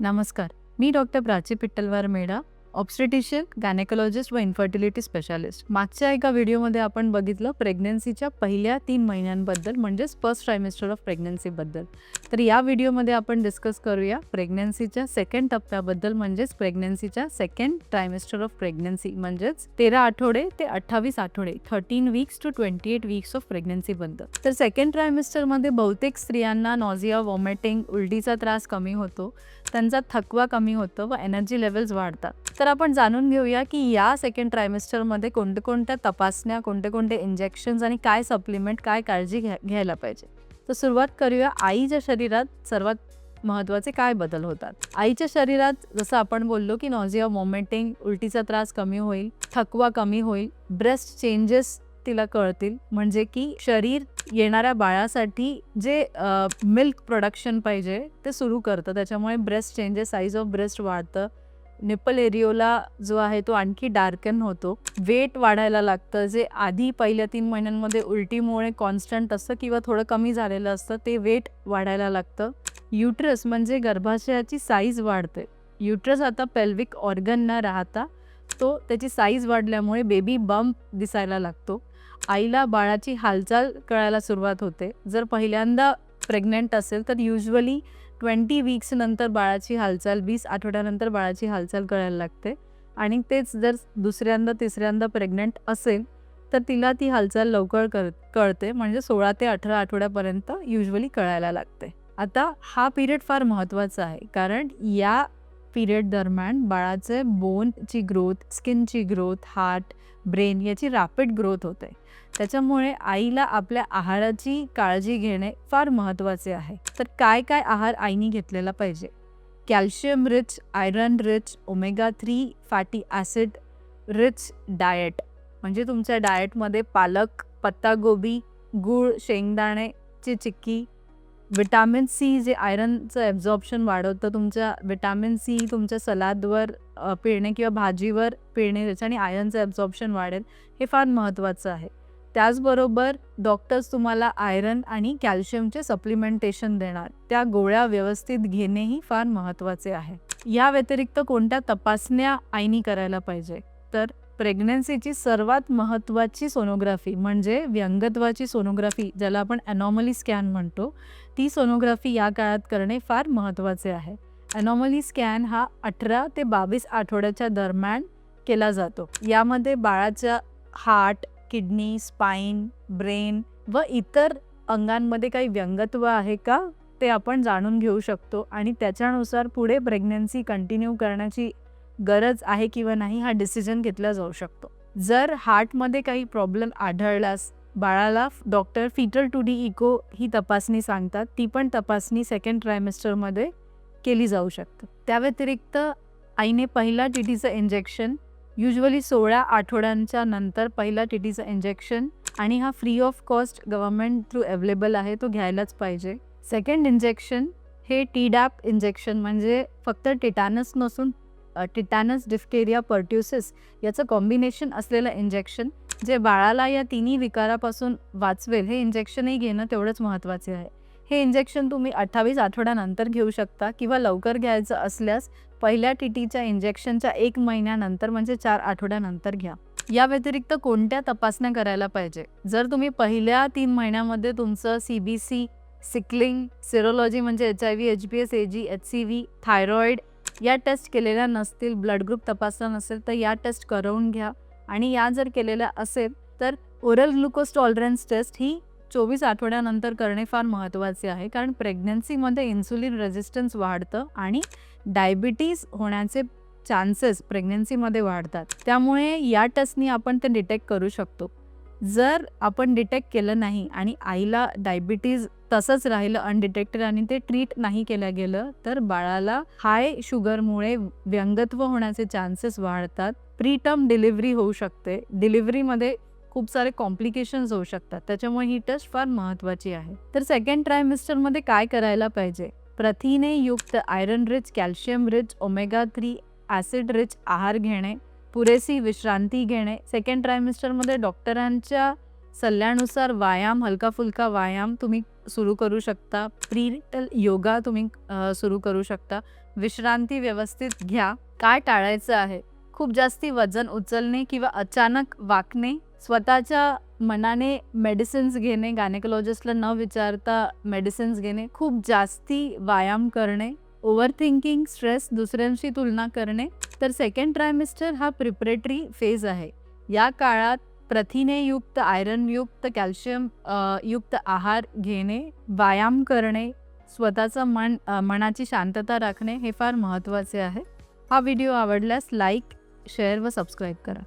नमस्कार मी डॉक्टर प्राची पिट्टलवार मेडा ऑब्स्टेटिशियन गायनेकोलॉजिस्ट व इन्फर्टिलिटी स्पेशालिस्ट मागच्या एका व्हिडिओमध्ये आपण बघितलं प्रेग्नन्सीच्या पहिल्या तीन महिन्यांबद्दल म्हणजेच फर्स्ट ट्रायमेस्टर ऑफ प्रेग्नन्सीबद्दल तर या व्हिडिओमध्ये आपण डिस्कस करूया प्रेग्नन्सीच्या सेकंड टप्प्याबद्दल म्हणजेच प्रेग्नन्सीच्या सेकंड ट्रायमेस्टर ऑफ प्रेग्नन्सी म्हणजेच तेरा आठवडे ते अठ्ठावीस आठवडे thirteen weeks to twenty eight weeks of प्रेग्नन्सीबद्दल तर सेकंड ट्रायमेस्टरमध्ये बहुतेक स्त्रियांना नॉझिया वॉमिटिंग उलटीचा त्रास कमी होतो. त्यांचा थकवा कमी होतो व एनर्जी लेवल्स वाढतात. तर आपण जाणून घेऊया की या सेकंड ट्रायमेस्टरमध्ये कोणत्या कोणत्या तपासण्या कोणते कोणते इंजेक्शन्स आणि काय सप्लिमेंट काय काळजी घ्या घ्यायला पाहिजे. तर सुरुवात करूया आईच्या शरीरात सर्वात महत्त्वाचे काय बदल होतात. आईच्या शरीरात जसं आपण बोललो की नॉझिया वॉमिटिंग उलटीचा त्रास कमी होईल थकवा कमी होईल ब्रेस्ट चेंजेस तिला कळतील. म्हणजे की शरीर येणाऱ्या बाळासाठी जे मिल्क प्रोडक्शन पाहिजे ते सुरू करतं. त्याच्यामुळे breast changes size of breast वाढतं. निप्पल एरिओला जो आहे तो आणखी डार्कन होतो. वेट वाढायला लागतं. जे आधी पहिल्या तीन महिन्यांमध्ये उलटीमुळे कॉन्स्टंट असतं किंवा थोडं कमी झालेलं असतं ते वेट वाढायला लागतं. युट्रस म्हणजे गर्भाशयाची साईज वाढते. युट्रस आता पेल्विक ऑर्गन न राहता तो त्याची साईज वाढल्यामुळे बेबी बम्प दिसायला लागतो. आईला बाळाची हालचाल कळायला सुरुवात होते. जर पहिल्यांदा प्रेग्नंट असेल तर युजली ट्वेंटी वीक्स नंतर बाळाची हालचाल वीस आठवड्यानंतर बाळाची हालचाल कळायला लागते. आणि तेच जर दुसऱ्यांदा तिसऱ्यांदा प्रेग्नंट असेल तर तिला ती हालचाल लवकर कळ कळते. म्हणजे सोळा ते अठरा आठवड्यापर्यंत युजली कळायला लागते. आता हा पिरियड फार महत्त्वाचा आहे. कारण या पिरियड दरम्यान बाळाचे बोनची ग्रोथ स्किनची ग्रोथ हार्ट ब्रेन याची रॅपिड ग्रोथ होते. त्याच्यामुळे आईला आपल्या आहाराची काळजी घेणे फार महत्त्वाचे आहे. तर काय काय आहार आईने घेतलेला पाहिजे? Calcium rich iron rich omega three fatty acid rich diet म्हणजे तुमच्या डाएटमध्ये पालक पत्तागोबी गूळ शेंगदाणेची चिक्की विटॅमिन सी जे आयरनचं ॲब्झॉर्प्शन वाढवतं. तुमच्या विटॅमिन सी तुमच्या सलादवर पिळणे किंवा भाजीवर पिळणे त्याच्याने आयरनचं ॲब्झॉर्प्शन वाढेल. हे फार महत्त्वाचं आहे. त्याचबरोबर डॉक्टर्स तुम्हाला आयरन आणि कॅल्शियमचे सप्लिमेंटेशन देणार. त्या गोळ्या व्यवस्थित घेणेही फार महत्त्वाचे आहे. या व्यतिरिक्त कोणत्या तपासण्या आईनी करायला पाहिजे? तर प्रेग्नन्सीची सर्वात महत्त्वाची सोनोग्राफी म्हणजे व्यंगत्वाची सोनोग्राफी ज्याला आपण ॲनॉमली स्कॅन म्हणतो ती सोनोग्राफी या काळात करणे फार महत्त्वाचे आहे. ॲनॉमली स्कॅन हा अठरा ते बावीस आठवड्याच्या दरम्यान केला जातो. यामध्ये बाळाच्या हार्ट किडनी स्पाईन ब्रेन व इतर अंगांमध्ये काही व्यंगत्व आहे का ते आपण जाणून घेऊ शकतो आणि त्याच्यानुसार पुढे प्रेग्नन्सी कंटिन्यू करण्याची गरज आहे किंवा नाही हा डिसिजन घेतला जाऊ शकतो. जर हार्टमध्ये काही प्रॉब्लेम आढळलास बाळाला doctor fetal two D echo ही तपासणी सांगतात. ती पण तपासणी सेकंड ट्रायमेस्टरमध्ये केली जाऊ शकते. त्या व्यतिरिक्त आईने पहिला टी टीचं इंजेक्शन युजली सोळा आठवड्यांच्या नंतर पहिला टी टीचं इंजेक्शन आणि हा free of cost government through available आहे तो घ्यायलाच पाहिजे. सेकंड इंजेक्शन हे टी डॅप इंजेक्शन म्हणजे फक्त टिटॅनस नसून टिटॅनस डिफ्टेरिया पर्ट्युसिस याचं कॉम्बिनेशन असलेलं इंजेक्शन जे बाळाला या तिन्ही विकारापासून वाचवेल हे इंजेक्शनही घेणं तेवढंच महत्त्वाचे आहे. हे इंजेक्शन तुम्ही अठ्ठावीस आठवड्यानंतर घेऊ शकता किंवा लवकर घ्यायचं असल्यास पहिल्या टी टीच्या इंजेक्शनच्या एक महिन्यानंतर म्हणजे चार आठवड्यानंतर घ्या. या व्यतिरिक्त कोणत्या तपासण्या करायला पाहिजे? जर तुम्ही पहिल्या तीन महिन्यामध्ये तुमचं C B C sickling serology म्हणजे H I V H B S A G H C V thyroid या टेस्ट केलेल्या नसतील ब्लड ग्रुप तपासला नसेल तर या टेस्ट करवून घ्या. आणि या जर केलेल्या असेल तर ओरल ग्लुकोज टॉलरन्स टेस्ट ही चोवीस आठवड्यानंतर करणे फार महत्त्वाचे आहे. कारण प्रेग्नन्सीमध्ये इन्सुलिन रेझिस्टन्स वाढतं आणि डायबिटीज होण्याचे चान्सेस प्रेग्नन्सीमध्ये वाढतात. त्यामुळे या टेस्टनी आपण ते डिटेक्ट करू शकतो. जर आपण डिटेक्ट केलं नाही आणि आईला डायबिटीज तसंच राहिलं अनडिटेक्टेड आणि ते ट्रीट नाही केलं गेलं तर बाळाला हाय शुगरमुळे व्यंगत्व होण्याचे चान्सेस वाढतात. प्रीटर्म डिलिव्हरी होऊ शकते. डिलिव्हरीमध्ये खूप सारे कॉम्प्लिकेशन्स होऊ शकतात. त्याच्यामुळे ही टेस्ट फार महत्त्वाची आहे. तर सेकंड ट्रायमिस्टरमध्ये काय करायला पाहिजे? प्रथिने युक्त iron rich calcium rich omega three acid rich आहार घेणे. पुरेशी विश्रांती घेणे. सेकंड ट्रायमिस्टरमध्ये डॉक्टरांच्या सल्ल्यानुसार व्यायाम हलका फुलका व्यायाम तुम्ही सुरू करू शकता. प्रीटल योगा तुम्ही सुरू करू शकता. विश्रांती व्यवस्थित घ्या. काय टाळायचं आहे? खूप जास्ती वजन उचलणे किंवा अचानक वाकणे. स्वतःच्या मनाने मेडिसिन्स घेणे. गायनेकोलॉजिस्टला न विचारता मेडिसिन्स घेणे. खूप जास्ती व्यायाम करणे. ओव्हर थिंकिंग स्ट्रेस दुसऱ्यांशी तुलना करणे. तर सेकंड ट्रायमिस्टर हा प्रिपरेटरी फेज आहे. या काळात प्रथिनेयुक्त आयरनयुक्त कॅल्शियम युक्त आहार घेणे व्यायाम करणे स्वतःचं मन मनाची शांतता राखणे हे फार महत्त्वाचे आहे. हा व्हिडिओ आवडल्यास लाईक शेअर व सबस्क्राईब करा.